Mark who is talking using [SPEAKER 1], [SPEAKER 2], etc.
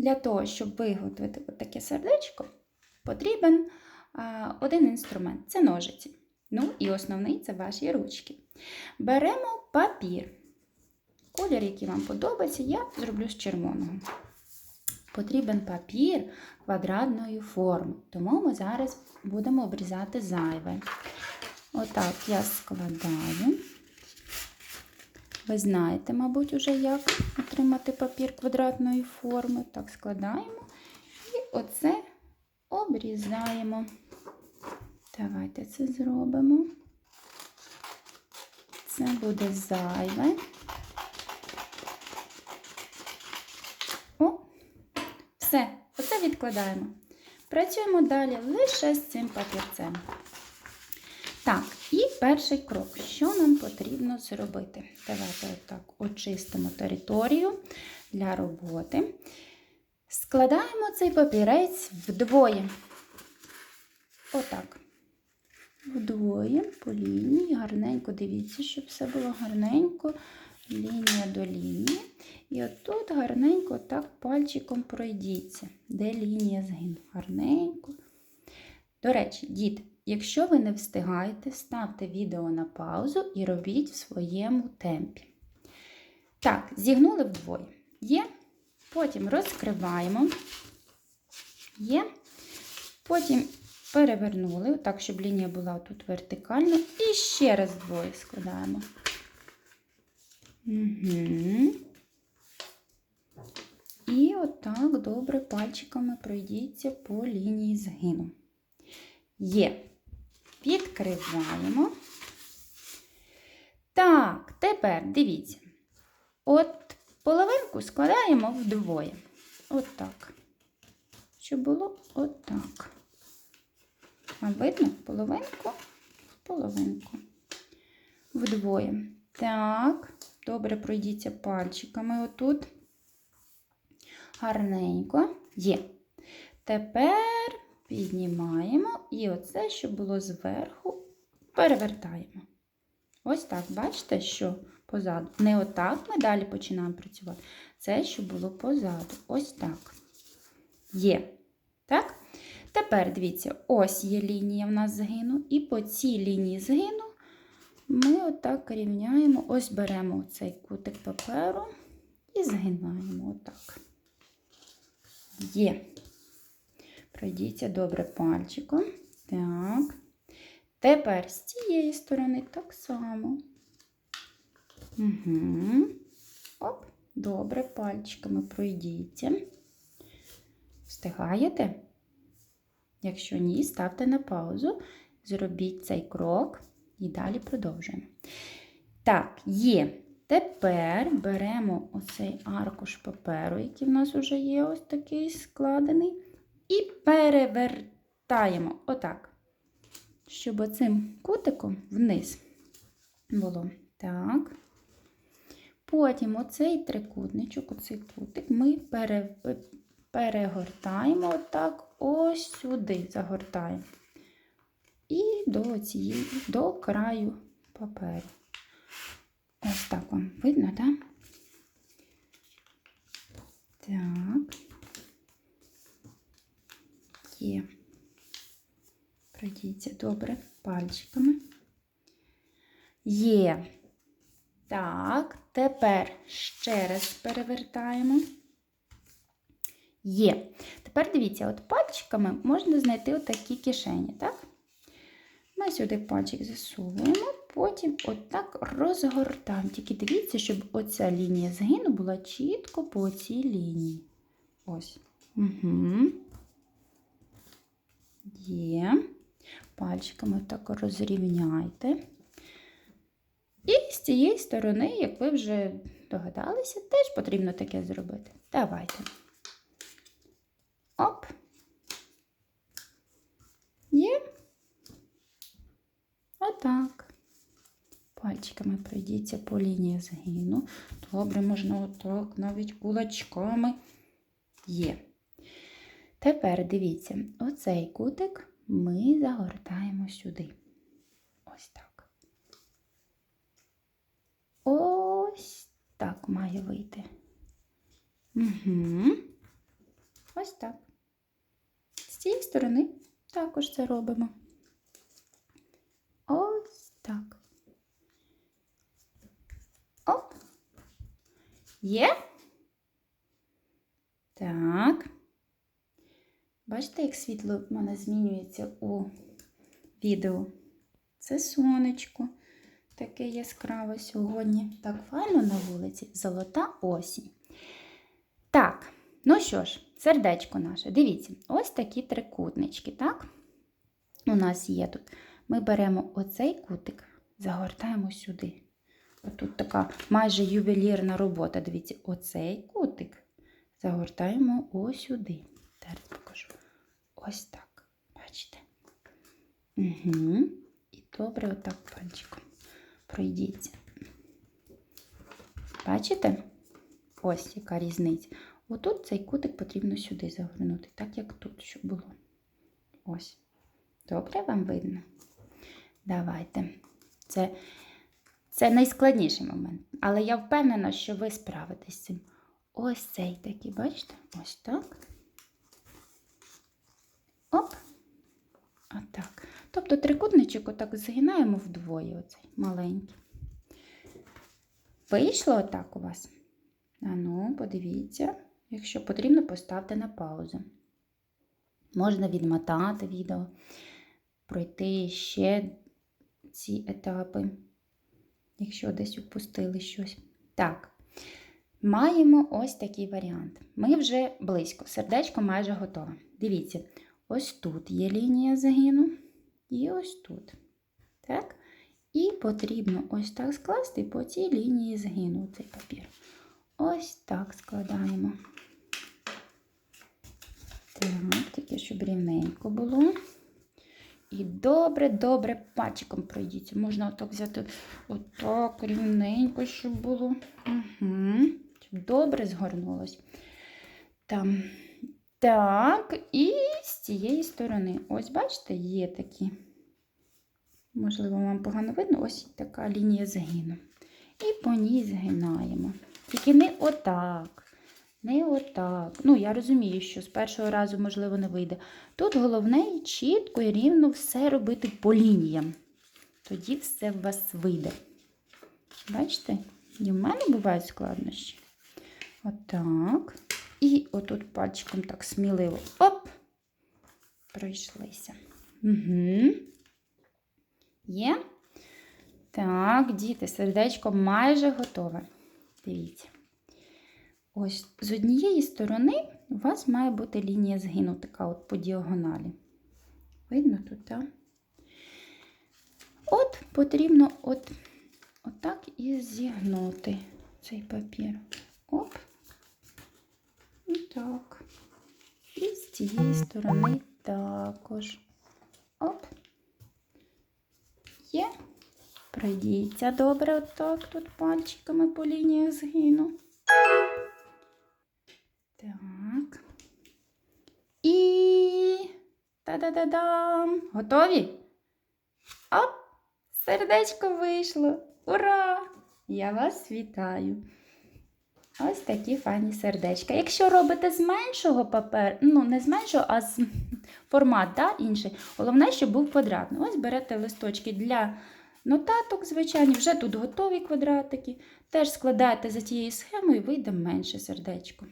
[SPEAKER 1] для того, щоб виготовити от таке сердечко, потрібен один інструмент це ножиці. Ну і основний це ваші ручки. Беремо папір. Колір, який вам подобається, я зроблю з червоного. Потрібен папір квадратної форми, тому ми зараз будемо обрізати зайве. Отак я складаю. Ви знаєте, мабуть, уже як отримати папір квадратної форми. Так, складаємо і оце обрізаємо. Давайте це зробимо. Це буде зайве. О, все, оце відкладаємо. Працюємо далі лише з цим папірцем. Так, і перший крок. Що нам потрібно зробити? Давайте отак очистимо територію для роботи. Складаємо цей папірець вдвоє. Отак. Вдвоє по лінії. Гарненько дивіться, щоб все було гарненько. Лінія до лінії. І отут гарненько так пальчиком пройдіться, де лінія згину. Гарненько. До речі, діти, якщо ви не встигаєте, ставте відео на паузу і робіть в своєму темпі. Так, зігнули вдвоє. Є. Потім розкриваємо. Є. Потім перевернули, так, щоб лінія була тут вертикальна. І ще раз вдвоє складаємо. Угу. І отак добре пальчиками пройдіться по лінії згину. Є. Відкриваємо. Так, тепер дивіться. От половинку складаємо вдвоє. Отак. Щоб було отак. А видно половинку, половинку. Вдвоє. Так, добре пройдіться пальчиками отут. Гарненько. Є. Тепер піднімаємо і оце, що було зверху, перевертаємо. Ось так, бачите, що позаду. Не отак ми далі починаємо працювати. Це, що було позаду. Ось так. Є. Так? Тепер, дивіться, ось є лінія в нас згину, і по цій лінії згину ми отак рівняємо, ось беремо цей кутик паперу і згинаємо отак. Є. Пройдіться добре пальчиком. Так. Тепер з цієї сторони так само. Угу. Оп, добре, пальчиками пройдіться. Встигаєте? Якщо ні, ставте на паузу, зробіть цей крок і далі продовжуємо. Так, є. Тепер беремо оцей аркуш паперу, який в нас вже є, ось такий складений, і перевертаємо отак, щоб оцим кутиком вниз було. Так. Потім оцей трикутничок, оцей кутик ми пере, перегортаємо отак ось сюди загортаємо. І до цієї, до краю паперу. Ось так вам видно, так? Так. Є. Пройдіться добре пальчиками. Є. Так, тепер ще раз перевертаємо. Є. Тепер дивіться, от пальчиками можна знайти отакі кишені, так? Ми сюди пальчик засовуємо, потім отак розгортаємо. Тільки дивіться, щоб оця лінія згину була чітко по цій лінії. Ось. Угу. Є. Пальчиками так розрівняйте. І з цієї сторони, як ви вже догадалися, теж потрібно таке зробити. Давайте. Оп. Є. Отак. Пальчиками пройдіться по лінії згину. Добре, можна отак, навіть кулачками. Є. Тепер дивіться, оцей кутик ми загортаємо сюди. Ось так. Ось так має вийти. Угу. Ось так. З цієї сторони також це робимо. Ось так. Оп. Є? Так. Бачите, як світло в мене змінюється у відео? Це сонечко. Таке яскраве сьогодні. Так файно на вулиці. Золота осінь. Так, ну що ж, сердечко наше. Дивіться, ось такі трикутнички, так? У нас є тут. Ми беремо оцей кутик, загортаємо сюди. Отут така майже ювелірна робота. Дивіться, оцей кутик загортаємо ось сюди. Зараз. Ось так. Бачите? Угу. І добре отак пальчиком пройдіться. Бачите? Ось яка різниця. Отут цей кутик потрібно сюди загорнути, так як тут, щоб було. Ось. Добре вам видно? Давайте. Це, це найскладніший момент. Але я впевнена, що ви справитесь з цим. Ось цей такий, бачите? Ось так. Оп. Отак. Тобто трикутничок отак згинаємо вдвоє, оцей маленький. Вийшло отак у вас? А ну, подивіться. Якщо потрібно, поставте на паузу. Можна відмотати відео, пройти ще ці етапи, якщо десь упустили щось. Так, маємо ось такий варіант. Ми вже близько, сердечко майже готове. Дивіться, ось тут є лінія загину, і ось тут. Так? І потрібно ось так скласти по цій лінії згину цей папір. Ось так складаємо. Так, таке, щоб рівненько було. І добре-добре пальчиком пройдіться. Можна отак взяти отак рівненько, щоб було. Угу. Щоб добре згорнулось. Там. Так, і з цієї сторони. Ось, бачите, є такі. Можливо, вам погано видно, ось така лінія згину. І по ній згинаємо. Тільки не отак. Не отак. Ну, я розумію, що з першого разу, можливо, не вийде. Тут головне чітко і рівно все робити по лініям. Тоді все в вас вийде. Бачите? І в мене бувають складнощі. Отак. І отут пальчиком так сміливо. Оп! Пройшлися. Угу. Є? Так, діти, сердечко майже готове. Дивіться. Ось з однієї сторони у вас має бути лінія згину, така от по діагоналі. Видно тут, так? От потрібно от, отак і зігнути цей папір. Оп. Так. І з цієї сторони також. Оп. Є. Пройдіться добре отак тут пальчиками по лініях згину. Так. І та-да-да-дам! Готові? Оп! Сердечко вийшло! Ура! Я вас вітаю! Ось такі фані сердечка. Якщо робите з меншого паперу, ну не з меншого, а з формат да, інший, головне, щоб був квадратний. Ось берете листочки для нотаток, звичайні, вже тут готові квадратики. Теж складаєте за тією схемою і вийде менше сердечко.